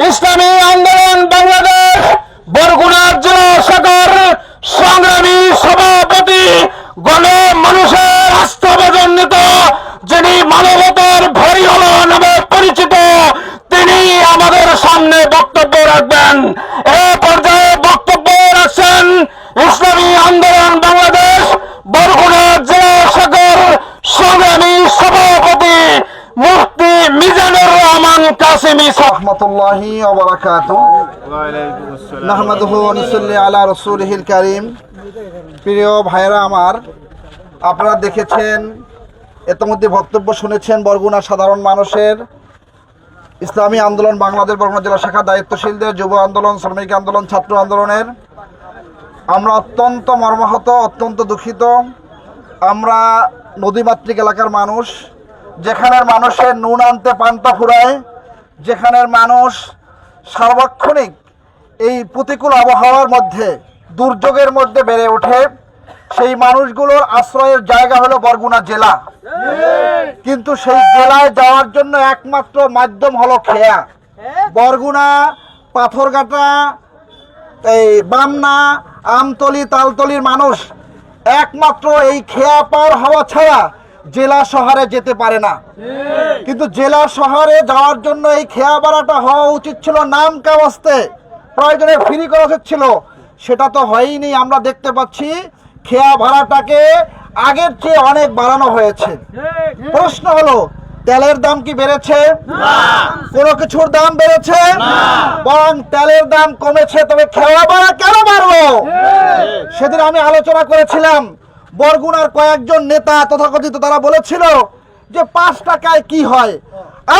ইসলামী আন্দোলন বাংলাদেশ বরগুনা জেলা শাখার সংগ্রামী সভাপতি গণ মানুষের আস্থাভাজন নেতা যিনি মানবতার ভরিহল নামে পরিচিত তিনি আমাদের সামনে বক্তব্য রাখবেন এ পর্যায়ে বক্তব্য রাখছেন ইসলামী আন্দোলন বাংলাদেশ বরগুনা জেলা শাখার সংগ্রামী সভাপতি মুফতি মিজানুর রহমান আলা কারিম। প্রিয় আমার, আপনারা দেখেছেন, ইতিমধ্যে বক্তব্য শুনেছেন বরগুনা সাধারণ মানুষের। ইসলামী আন্দোলন বাংলাদেশ বরগুনা জেলা শাখা দায়িত্বশীলদের যুব আন্দোলন, শ্রমিক আন্দোলন, ছাত্র আন্দোলনের। আমরা অত্যন্ত মর্মাহত, অত্যন্ত দুঃখিত। আমরা নদীমাতৃক এলাকার মানুষ, যেখানের মানুষের নুন আনতে পান্তা ফুরায় যেখানের মানুষ সার্বক্ষণিক এই প্রতিকূল আবহাওয়ার মধ্যে, দুর্যোগের মধ্যে বেড়ে ওঠে, সেই মানুষগুলোর আশ্রয়ের জায়গা হলো বরগুনা জেলা। কিন্তু সেই জেলায় যাওয়ার জন্য একমাত্র মাধ্যম হলো খেয়া। বরগুনা, পাথরঘাটা, এই বামনা, আমতলি, তালতলির মানুষ একমাত্র এই খেয়া পার হওয়া ছাড়া জেলা শহরে যেতে পারে না। কিন্তু জেলা শহরে যাওয়ার জন্য এই খেয়া ভাড়াটা হওয়া উচিত ছিল নাম কাওয়াস্তে। প্রয়োজনে ফ্রি করা উচিত ছিল। সেটা তো হয়নি আমরা দেখতে পাচ্ছি খেয়া ভাড়াটাকে আগের চেয়ে অনেক বাড়ানো হয়েছে। প্রশ্ন হলো তেলের দাম কি বেড়েছে? কোনো কিছুর দাম বেড়েছে? বরং তেলের দাম কমেছে তবে খেয়া ভাড়া কেন বাড়লো? সেদিন আমি আলোচনা করেছিলাম বরগুনার কয়েকজন নেতা তথাকথিত তারা বলেছিল যে পাঁচ টাকায় কি হয়?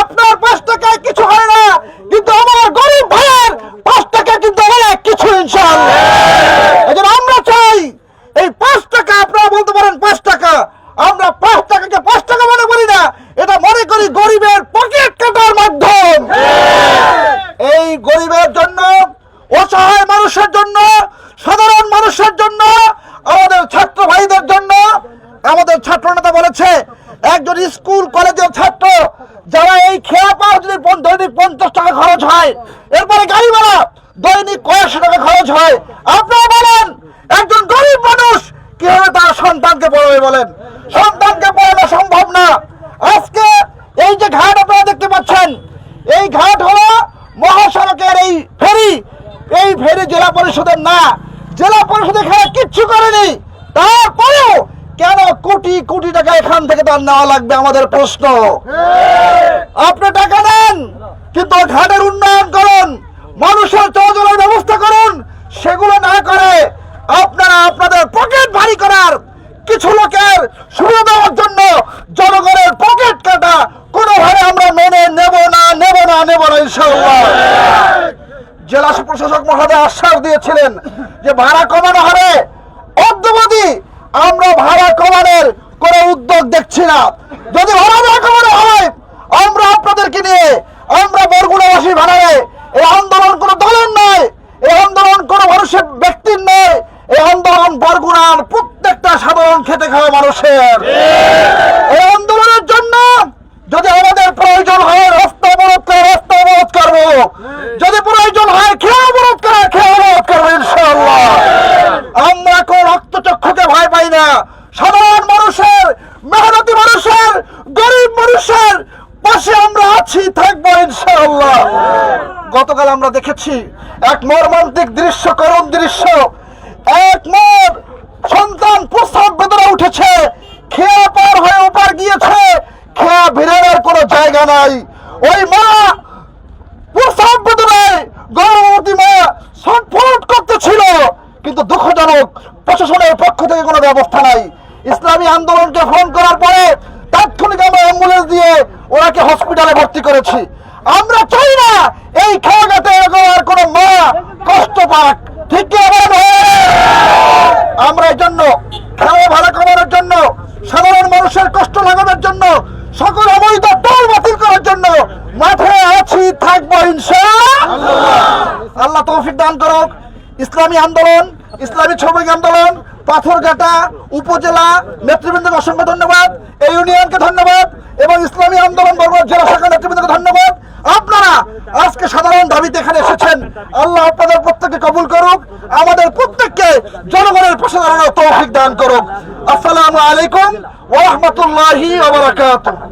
আপনার পাঁচ টাকায় কিছু হয় না, কিন্তু আমার গরিব ভাইয়ের পাঁচ টাকা কিন্তু অনেক কিছু ইনশাআল্লাহ। আমরা চাই, এই পাঁচ টাকা, আপনারা বলতে পারেন পাঁচ টাকা, আমরা পাঁচ টাকাকে পাঁচ টাকা মনে করি না, এটা মনে করি গরিবের পকেট কাটার মাধ্যম। এই গরিবের জন্য, অসহায় মানুষের জন্য, সাধারণ মানুষের জন্য আমাদের ছাত্র ভাইদের জন্য আমাদের ছাত্র নেতা বলেছে, একজন স্কুল কলেজের ছাত্র যারা এই খেয়া পাওয়া যদি দৈনিক পঞ্চাশ টাকা খরচ হয়, এরপরে গাড়ি ভাড়া, দৈনিক কয়েকশো টাকা খরচ হয়, আপনারা বলেন, একজন গরিব মানুষ কীভাবে তার সন্তানকে পড়াবে বলেন? সন্তানকে পড়ানো সম্ভব না। আজকে এই যে ঘাট আপনারা দেখতে পাচ্ছেন, এই ঘাট হলো মহাসড়কের এই ফেরি। এই ফেরি জেলা পরিষদের না জেলা পরিষদ এখানে কিচ্ছু করেনি। তারপরেও কেন কোটি কোটি টাকা এখান থেকে তার নেওয়া লাগবে আমাদের প্রশ্ন? আপনি টাকা দেন, কিন্তু ঘাটের উন্নয়ন করুন, মানুষের চলাচলের ব্যবস্থা করুন, সেগুলো না করে আপনারা আপনাদের পকেট ভারী করার কিছু লোকের সুবিধা দেওয়ার জন্য জনগণের পকেট কাটা কোনোভাবে আমরা মেনে নেব না নেব না নেব না, ইনশাআল্লাহ। জেলা প্রশাসক মহোদয় আশ্বাস দিয়েছিলেন যে ভাড়া কমানো হবে। অদ্যবধি আমরা ভাড়া কমানোর কোনো উদ্যোগ দেখছি না। যদি ভাড়া না কমানো হয়, আমরা আপনাদেরকে নিয়ে, আমরা বরগুনাবাসী ভাড়ারে এই আন্দোলন কোনো দলের নয় এই আন্দোলন কোনো মানুষের ব্যক্তির নয় এই আন্দোলন বরগুনার প্রত্যেকটা সাধারণ খেতে খাওয়া মানুষের এই আন্দোলনের জন্য যদি আমাদের প্রয়োজন হয় রাস্তা অবরোধ করে রাস্তা অবরোধ করব যদি প্রয়োজন হয় খেয়ে অবরোধ করে খেয়ে অবরোধ করব ইনশাআল্লাহ আমরা কোন রক্তচক্ষুকে ভয় পাই না সাধারণ মানুষের মেহনতি মানুষের, গরিব মানুষের পাশে আমরা আছি, থাকব ইনশাআল্লাহ। গতকাল আমরা দেখেছি এক মর্মান্তিক দৃশ্য, করুণ দৃশ্য। এক মোর সন্তান প্রস্তাব বেদনা উঠেছে, খেয়া পার হয়ে ওপার গিয়েছে, খেয়া বেরোনোর কোনো জায়গা নাই। ওই মা প্রস্তাব বেদনায় গর্ভবতী মা ছটফট করতেছিল, কিন্তু দুঃখজনক প্রশাসনের পক্ষ থেকে কোনো ব্যবস্থা নাই। ইসলামী আন্দোলনকে ফোন করার পরে তাৎক্ষণিক আমরা অ্যাম্বুলেন্স দিয়ে ওনাকে হসপিটালে ভর্তি করেছি। আমরা চাই না এই এরকম আর কোনো মা কষ্ট পাক। ঠিক আমরা এই জন্য খেলা ভালো করার জন্য সাধারণ মানুষের কষ্ট লাগানোর জন্য সকল অবৈধ দল বাতিল করার জন্য মাঠে আছি থাকব ইনশা আল্লাহ তৌফিক দান করুক। ইসলামী আন্দোলন ইসলামী শ্রমিক আন্দোলন পাথরঘাটা উপজেলা নেতৃবৃন্দকে অসংখ্য ধন্যবাদ। এই ইউনিয়নকে ধন্যবাদ এবং ইসলামী আন্দোলন বর্গ জেলা শাখা নেতৃবৃন্দকে ধন্যবাদ। আপনারা আজকে সাধারণ দাবিতে এখানে এসেছেন। আল্লাহ আপনাদের প্রত্যেককে কবুল করুক, আমাদের প্রত্যেককে জনগণের পাশে দাঁড়ানোর তৌফিক দান করুক। আসসালামু আলাইকুম ওয়া রাহমাতুল্লাহি ওয়া বারাকাতুহু।